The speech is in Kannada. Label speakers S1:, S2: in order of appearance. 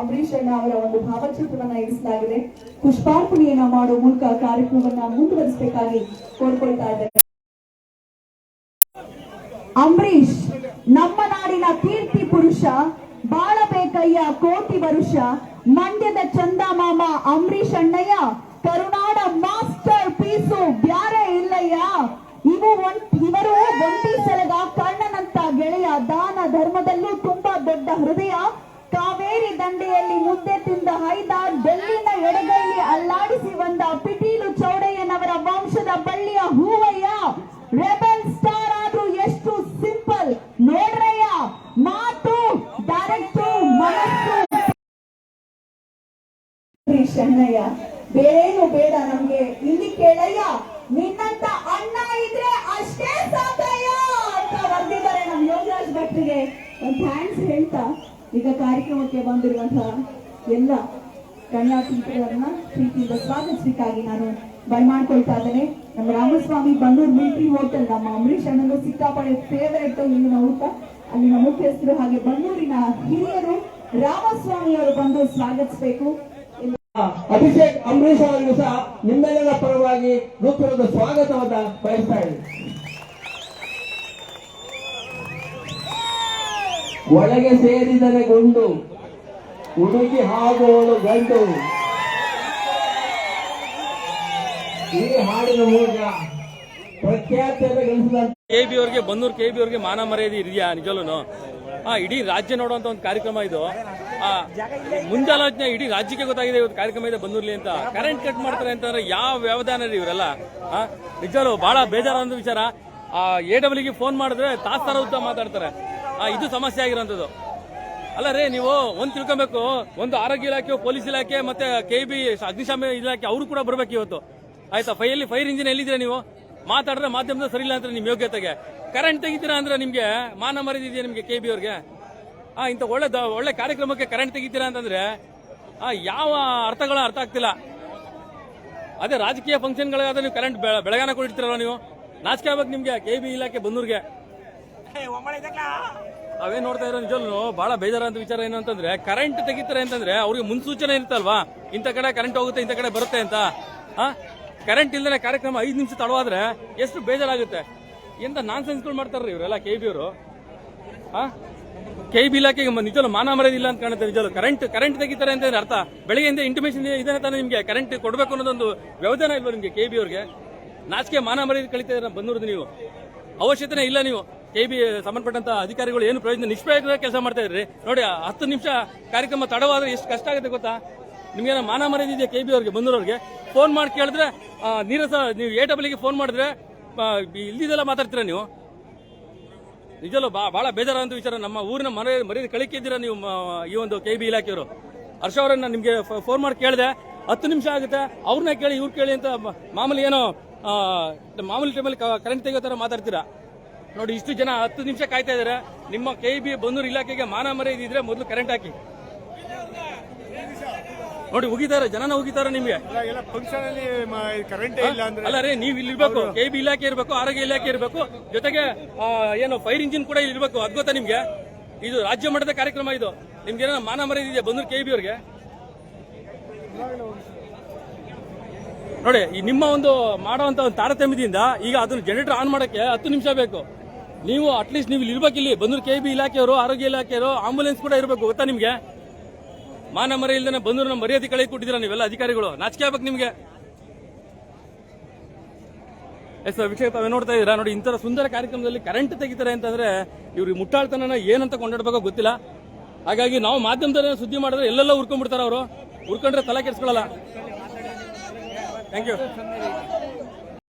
S1: ಅಂಬರೀಶ್ ಅಣ್ಣ ಅವರ ಒಂದು ಭಾವಚಿತ್ರವನ್ನ ಇರಿಸಲಾಗಿದೆ. ಪುಷ್ಪಾರ್ಪಣೆಯನ್ನ ಮಾಡುವ ಮೂಲಕ ಕಾರ್ಯಕ್ರಮವನ್ನ ಮುಂದುವರಿಸಬೇಕಾಗಿ ಕೋರ್ಕೊಳ್ತಾ ಇದ್ದಾರೆ. ಅಂಬರೀಶ್ ನಮ್ಮ ನಾಡಿನ ಕೀರ್ತಿ ಪುರುಷ, ಬಾಳಬೇಕಯ್ಯ ಕೋಟಿ ವರುಷ, ಮಂಡ್ಯದ ಚಂದಮಾಮ ಅಂಬರೀಷ್ ಅಣ್ಣಯ್ಯ, ಕರುನಾಡ ಮಾಸ್ಟರ್ ಪೀಸು ಬ್ಯಾರೆ ಇಲ್ಲಯ್ಯ. ಇವು ಇವರು ಒಂಟಿ ಸಲಗ ಕರ್ಣನಂತ ಗೆಳೆಯ ದಾನ ಧರ್ಮದಲ್ಲೂ ತುಂಬಾ ದೊಡ್ಡ ಹೃದಯ. ಕಾವೇರಿ ದಂಡೆಯಲ್ಲಿ ಮುದ್ದೆ ತಿಂದ ಹೈದ ಬೆಲ್ಲಿನ ಎಡಗೈಲಿ ಅಲ್ಲಾಡಿಸಿ ಬಂದ ಪಿಟೀಲು ಚೌಡಯ್ಯನವರ ವಂಶದ ಬಳ್ಳಿಯ ಹೂವಯ್ಯ. ರೆಬಲ್ ಸ್ಟಾರ್ ಆದ್ರೂ ಎಷ್ಟು ಸಿಂಪಲ್. ನೋಡ್ರಯ್ಯ, ಮಾತು, ಡೈರೆಕ್ಟ್, ಮನಸ್ಸು. ಶಣ್ಣಯ್ಯ ಬೇರೇನು ಬೇಡ ನಮ್ಗೆ. ಇಲ್ಲಿ ಕೇಳಯ್ಯ, ನಿನ್ನಂತ ಅಣ್ಣ ಇದ್ರೆ ಅಷ್ಟೇ ಸಾಕಯ್ಯ ಅಂತ ಬರ್ದಿದ್ದಾರೆ ನಮ್ ಯೋಗರಾಜ್ ಭಟ್ರಿಗೆ. ಥ್ಯಾಂಕ್ಸ್ ಹೇಳ್ತಾ. ಈಗ ಕಾರ್ಯಕ್ರಮಕ್ಕೆ ಬಂದಿರುವಂತಹ ಎಲ್ಲ ಕನ್ಯಾತೀರ್ಥರನ್ನ ಪ್ರೀತಿಯಿಂದ ಸ್ವಾಗತಿಸಲಿಕ್ಕಾಗಿ ನಾನು ಬರ್ಮಾಡ್ಕೊಳ್ತಾ ಇದ್ದೇನೆ. ನಮ್ಮ ರಾಮಸ್ವಾಮಿ ಬನ್ನೂರ್ ಮಿಲ್ಟ್ರಿ ಹೋಟೆಲ್, ನಮ್ಮ ಅಂಬರೀಷ್ ಅಣ್ಣನ ಸಿಕ್ಕಾಪಡೆ ಫೇವರೇಟ್ ಇಲ್ಲಿನ ಊಟ. ಅಲ್ಲಿನ ಮುಖ್ಯಸ್ಥರು ಹಾಗೆ ಬನ್ನೂರಿನ ಹಿರಿಯರು ರಾಮಸ್ವಾಮಿ ಅವರು ಬಂದು ಸ್ವಾಗತಿಸಬೇಕು.
S2: ಅಭಿಷೇಕ್ ಅಂಬರೀಷ್ ಅವರಿಗೂ ಸಹ ನಿಮ್ಮೆಲ್ಲರ ಪರವಾಗಿ ನೂತನದ ಸ್ವಾಗತವನ್ನ ಬಯಸ್ತಾ ಇದ್ದೀನಿ. ಒಳಗೆ ಸೇರಿದರೆ ಗುಂಡು ಹುಡುಗಿ ಹಾಗೋಳು ಗಂಡು. ಈ ಹಾಡಿನ ಮೂಲಕ
S3: ಕೆ ಬಿ ಅವ್ರಿಗೆ, ಬನ್ನೂರು ಕೆ ಬಿ ಅವ್ರಿಗೆ ಮಾನ ಮರ್ಯಾದೆ ಇದೆಯಾ ನಿಜಲೂ ಆ, ಇಡೀ ರಾಜ್ಯ ನೋಡುವಂತ ಒಂದು ಕಾರ್ಯಕ್ರಮ ಇದು. ಆ ಮುಂದಾಲೋಚನೆ ಇಡೀ ರಾಜ್ಯಕ್ಕೆ ಗೊತ್ತಾಗಿದೆ ಇವತ್ತು ಕಾರ್ಯಕ್ರಮ ಇದೆ ಬಂದೂರ್ಲಿ ಅಂತ. ಕರೆಂಟ್ ಕಟ್ ಮಾಡ್ತಾರೆ ಅಂತಂದ್ರೆ ಯಾವ ವ್ಯವಧಾನ ರೀ ಇವರೆಲ್ಲ? ಆ ಬಹಳ ಒಂದು ವಿಚಾರ. ಆ ಎ ಡಬ್ಲ್ಯೂಗೆ ಫೋನ್ ಮಾಡಿದ್ರೆ ತಾಸ್ತಾರ ಉದ್ದ ಮಾತಾಡ್ತಾರೆ. ಇದು ಸಮಸ್ಯೆ ಆಗಿರೋಂಥದ್ದು. ಅಲ್ಲ ರೀ, ನೀವು ಒಂದ್ ತಿಳ್ಕೊಬೇಕು, ಒಂದು ಆರೋಗ್ಯ ಇಲಾಖೆ, ಪೊಲೀಸ್ ಇಲಾಖೆ, ಮತ್ತೆ ಕೆ ಬಿ ಅಗ್ನಿಶಾಮಕ ಇಲಾಖೆ, ಅವರು ಕೂಡ ಬರ್ಬೇಕು ಇವತ್ತು. ಆಯ್ತಾ? ಫೈಯಲ್ಲಿ ಫೈರ್ ಇಂಜಿನ್ ಎಲ್ಲಿದ್ರೆ ನೀವು? ಮಾತಾಡಿದ್ರೆ ಮಾಧ್ಯಮದ ಸರಿ ಇಲ್ಲ ಅಂದ್ರೆ ನಿಮ್ ಯೋಗ್ಯತೆಗೆ. ಕರೆಂಟ್ ತೆಗಿತೀರಾ ಅಂದ್ರೆ ನಿಮ್ಗೆ ಮಾನ ಮರಿದಿದೆಯಾ ನಿಮ್ಗೆ ಕೆ ಬಿ ಅವ್ರಿಗೆ? ಆ, ಇಂಥ ಒಳ್ಳೆ ಒಳ್ಳೆ ಕಾರ್ಯಕ್ರಮಕ್ಕೆ ಕರೆಂಟ್ ತೆಗಿತೀರಾ ಅಂತಂದ್ರೆ, ಆ, ಯಾವ ಅರ್ಥಗಳ ಅರ್ಥ ಆಗ್ತಿಲ್ಲ. ಅದೇ ರಾಜಕೀಯ ಫಂಕ್ಷನ್ಗಳಾದ್ರೆ ನೀವು ಕರೆಂಟ್ ಬೆಳಗಾನ ಕೊಡಿರ್ತೀರಲ್ಲ ನೀವು? ನಾಚಿಕೆ ಆಗ್ಬೇಕು ನಿಮ್ಗೆ ಕೆ ಬಿ ಇಲಾಖೆ, ಬನ್ನೂರ್ಗೆ. ಅವೇ ನೋಡ್ತಾ ಇರೋ ನಿಜಲ್ಲೂ ಬಹಳ ಬೇಜಾರಂತ ವಿಚಾರ ಏನು ಅಂತಂದ್ರೆ ಕರೆಂಟ್ ತೆಗಿತಾರೆ ಅಂತಂದ್ರೆ ಅವ್ರಿಗೆ ಮುನ್ಸೂಚನೆ ಇರುತ್ತಲ್ವಾ? ಇಂಥ ಕಡೆ ಕರೆಂಟ್ ಹೋಗುತ್ತೆ, ಇಂಥ ಕಡೆ ಬರುತ್ತೆ ಅಂತ. ಆ ಕರೆಂಟ್ ಇಲ್ದೇ ಕಾರ್ಯಕ್ರಮ ಐದು ನಿಮಿಷ ತಡವಾದ್ರೆ ಎಷ್ಟು ಬೇಜಾರಾಗುತ್ತೆ? ಎಂತ ನಾನ್ ಸೆನ್ಸ್ಗಳು ಮಾಡ್ತಾರ್ರಿ ಇವರೆಲ್ಲ ಕೆ ಬಿ ಅವರು? ಆ ಕೆ ಬಿ ಇಲಾಖೆಗೆ ನಿಜಲು ಮಾನ ಮರ್ಯಾದೆ ಇಲ್ಲ ಅಂತ ಕಾಣುತ್ತೆ ನಿಜಲು ಕರೆಂಟ್ ಕರೆಂಟ್ ತೆಗಿತಾರೆ ಅಂತ ಅರ್ಥ? ಬೆಳಗ್ಗೆಯಿಂದ ಇಂಟಿಮೇಷನ್ ಇದನ್ನ ತಾನೇ ನಿಮಗೆ ಕರೆಂಟ್ ಕೊಡಬೇಕು ಅನ್ನೋದೊಂದು ವ್ಯವಧಾನ ಇಲ್ವಾ ನಿಮಗೆ ಕೆ ಬಿ ಅವ್ರಿಗೆ? ನಾಚಿಕೆ ಮಾನ ಮರ್ಯಾದೆ ಕಳಿತಾ ಬಂದೂರ್ದು ನೀವು? ಅವಶ್ಯಕತೆ ಇಲ್ಲ ನೀವು. ಕೆ ಬಿ ಸಂಬಂಧಪಟ್ಟಂತ ಅಧಿಕಾರಿಗಳು ಏನು ಪ್ರಯೋಜನ ನಿಷ್ಪ್ರಯೋಜನ ಕೆಲಸ ಮಾಡ್ತಾ ಇದ್ರಿ? ನೋಡಿ ಹತ್ತು ನಿಮಿಷ ಕಾರ್ಯಕ್ರಮ ತಡವಾದ್ರೆ ಎಷ್ಟು ಕಷ್ಟ ಆಗುತ್ತೆ ಗೊತ್ತಾ? ನಿಮ್ಗೇನೋ ಮಾನ ಮರ್ಯಾದೆ ಇದೆಯಾ ಕೆ ಬಿ ಅವ್ರಿಗೆ ಬಂದಿರೋರಿಗೆ ಫೋನ್ ಮಾಡಿ ಕೇಳಿದ್ರೆ ನೀರಸ, ನೀವು ಎ ಡಬ್ಲ್ಯೂಗೆ ಫೋನ್ ಮಾಡಿದ್ರೆ ಇಲ್ಲಿದೆಲ್ಲ ಮಾತಾಡ್ತೀರಾ ನೀವು? ನಿಜಲ್ಲೂ ಬಾ, ಬಹಳ ಬೇಜಾರಂತ ವಿಚಾರ. ನಮ್ಮ ಊರಿನ ಮನೆ, ಮರ್ಯಾದೆ ಕಳಿಕಿದ್ದೀರಾ ನೀವು ಈ ಒಂದು ಕೆ ಬಿ ಇಲಾಖೆಯವರು? ಹರ್ಷ ಅವರನ್ನ ನಿಮ್ಗೆ ಫೋನ್ ಮಾಡಿ ಕೇಳಿದೆ. ಹತ್ತು ನಿಮಿಷ ಆಗುತ್ತೆ. ಅವ್ರನ್ನ ಕೇಳಿ, ಇವ್ರು ಕೇಳಿ ಅಂತ ಮಾಮೂಲಿ ಏನೋ ಮಾಮೂಲಿ ಟೈಮಲ್ಲಿ ಕರೆಂಟ್ ತೆಗೋ ಥರ ಮಾತಾಡ್ತೀರಾ? ನೋಡಿ ಇಷ್ಟು ಜನ ಹತ್ತು ನಿಮಿಷ ಕಾಯ್ತಾ ಇದಾರೆ. ನಿಮ್ಮ ಕೆ ಬಿ ಬಂದೂರು ಇಲಾಖೆಗೆ ಮಾನ ಮರ್ಯಾದೆ ಇದ್ರೆ ಮೊದಲು ಕರೆಂಟ್ ಹಾಕಿ. ನೋಡಿ ಹೋಗಿದ್ದಾರೆ ಜನನ ಹೋಗಿದ್ದಾರೆ ನಿಮ್ಗೆ.
S4: ಎಲ್ಲ ಫಂಕ್ಷನ್ ಅಲ್ಲಿ ಕರೆಂಟ್ ಇಲ್ಲ ಅಂದ್ರೆ
S3: ಅಲ್ಲ ರೀ ನೀವ್ ಇಲ್ಲಿ ಇರ್ಬೇಕು. ಕೆ ಬಿ ಇಲಾಖೆ ಇರಬೇಕು ಆರೋಗ್ಯ ಇಲಾಖೆ ಇರ್ಬೇಕು. ಜೊತೆಗೆ ಏನು ಫೈರ್ ಇಂಜಿನ್ ಕೂಡ ಇಲ್ಲಿ ಇರಬೇಕು. ಅದ್ ಗೊತ್ತಾ ನಿಮ್ಗೆ? ಇದು ರಾಜ್ಯ ಮಟ್ಟದ ಕಾರ್ಯಕ್ರಮ ಇದು. ನಿಮ್ಗೆ ಏನೋ ಮಾನ ಮರ್ಯಾದೆ ಇದೆಯಾ ಬಂದ್ರು ಕೆ ಬಿ ಅವ್ರಿಗೆ? ನೋಡಿ ಈ ನಿಮ್ಮ ಒಂದು ಮಾಡುವಂತ ಒಂದು ತಾರತಮ್ಯದಿಂದ ಈಗ ಅದನ್ನ ಜನರೇಟರ್ ಆನ್ ಮಾಡಕ್ಕೆ ಹತ್ತು ನಿಮಿಷ ಬೇಕು. ನೀವು ಅಟ್ಲೀಸ್ಟ್ ನೀವು ಇಲ್ಲಿ ಇರ್ಬೇಕು ಇಲ್ಲಿ. ಬಂದ್ರು ಕೆ ಬಿ ಇಲಾಖೆಯವರು, ಆರೋಗ್ಯ ಇಲಾಖೆಯವರು ಆಂಬುಲೆನ್ಸ್ ಕೂಡ ಇರಬೇಕು, ಗೊತ್ತಾ ನಿಮ್ಗೆ? ಮಾನ ಮರ ಇಲ್ದೇನೆ ಬಂದ್ರು ನಮ್ಮ ಮರ್ಯಾದೆ ಕಳೆ ಕೊಟ್ಟಿದ್ದೀರಾ ನೀವೆಲ್ಲ ಅಧಿಕಾರಿಗಳು? ನಾಚಿಕೆ ಆಗ್ಬೇಕು ನಿಮ್ಗೆ. ಎಸ್ ವಿಷಯ ತಾವೇ ನೋಡ್ತಾ ಇದ್ದೀರಾ? ನೋಡಿ ಇಂಥ ಸುಂದರ ಕಾರ್ಯಕ್ರಮದಲ್ಲಿ ಕರೆಂಟ್ ತೆಗಿತಾರೆ ಅಂತಂದ್ರೆ ಇವ್ರಿಗೆ ಮುಟ್ಟಾಳ್ತನ ಏನಂತ ಕೊಂಡಾಡ್ಬೇಕೋ ಗೊತ್ತಿಲ್ಲ. ಹಾಗಾಗಿ ನಾವು ಮಾಧ್ಯಮದಲ್ಲಿ ಸುದ್ದಿ ಮಾಡಿದ್ರೆ ಎಲ್ಲೆಲ್ಲ ಉರ್ಕೊಂಡ್ಬಿಡ್ತಾರೆ ಅವರು. ಉರ್ಕೊಂಡ್ರೆ ತಲೆ ಕೆಡಿಸ್ಕೊಳ್ಳಲ್ಲ ಥ್ಯಾಂಕ್ ಯು